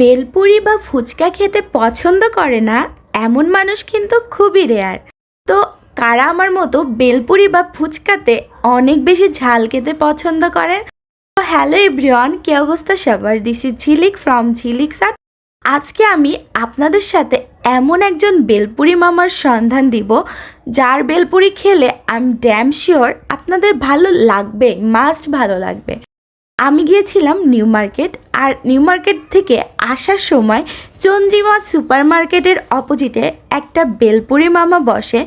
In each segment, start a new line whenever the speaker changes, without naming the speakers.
বেলপুরি বা ফুচকা খেতে পছন্দ করে না, এমন মানুষ কিন্তু খুবই রেয়ার তো কারা আমার মতো বেলপুরি বা ফুচকাতে অনেক বেশি ঝাল খেতে পছন্দ করে? তো হ্যালো এভরিওয়ান কি অবস্থা সবার? This is Jhilik from Jhilik sir আজকে আমি আপনাদের সাথে এমন একজন বেলপুরি মামার সন্ধান দিব, যার বেলপুরি খেলে আমি ড্যাম শিওর আপনাদের ভালো লাগবে মাস্ট ভালো লাগবে। আমি গিয়েছিলাম নিউ মার্কেট আর নিউ মার্কেট থেকে আসার সময় চন্দ্রিমা সুপার মার্কেটের অপোজিটে একটা বেলপুরি মামা বসে।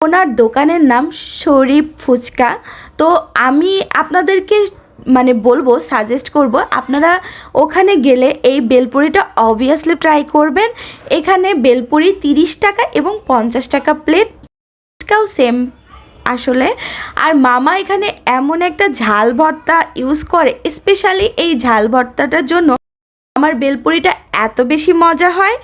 ওনার দোকানের নাম শরীফ ফুচকা। তো আমি আপনাদেরকে মানে বলব সাজেস্ট করব, আপনারা ওখানে গেলে এই বেলপুরিটা অবভিয়াসলি ট্রাই করবেন। এখানে বেলপুরি তিরিশ টাকা এবং পঞ্চাশ টাকা প্লেট ফুচকাও সেম আসলে। আর মামা এখানে এমন একটা ঝাল ভর্তা ইউজ করে স্পেশালি এই ঝাল ভর্তাটার জন্য আমার বেলপুরিটা এত বেশি মজা হয়।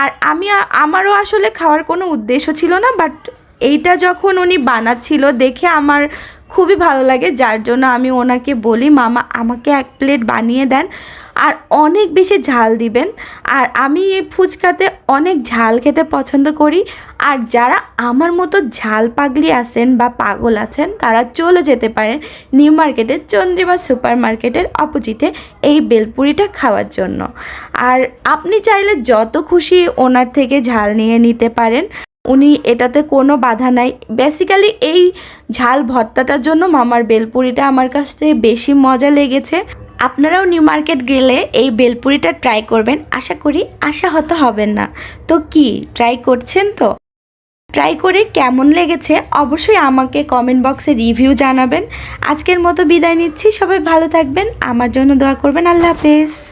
আর আমি আমারও আসলে খাওয়ার কোনো উদ্দেশ্য ছিল না বাট এইটা যখন উনি বানাচ্ছিল দেখে আমার খুবই ভালো লাগে, যার জন্য আমি ওনাকে বলি, মামা, আমাকে এক প্লেট বানিয়ে দেন আর অনেক বেশি ঝাল দিবেন। আর আমি এই ফুচকাতে অনেক ঝাল খেতে পছন্দ করি। আর যারা আমার মতো ঝাল পাগলি আছেন বা পাগল আছেন, তারা চলে যেতে পারেন নিউ মার্কেটের চন্দ্রিমা সুপার মার্কেটের অপোজিটে এই বেলপুরিটা খাওয়ার জন্য। আর আপনি চাইলে যত খুশি ওনার থেকে ঝাল নিয়ে নিতে পারেন। উনি এটাতে কোনো বাধা নাই। বেসিক্যালি এই ঝাল ভর্তাটার জন্য মামার বেলপুরিটা আমার কাছ বেশি মজা লেগেছে। আপনারাও নিউ মার্কেট গেলে এই বেলপুরিটা ট্রাই করবেন। আশা করি আশা আশাহত হবেন না। তো কি ট্রাই করছেন তো? ট্রাই করে কেমন লেগেছে অবশ্যই আমাকে কমেন্ট বক্সে রিভিউ জানাবেন। আজকের মতো বিদায় নিচ্ছি। সবাই ভালো থাকবেন। আমার জন্য দোয়া করবেন। আল্লাহ হাফেজ।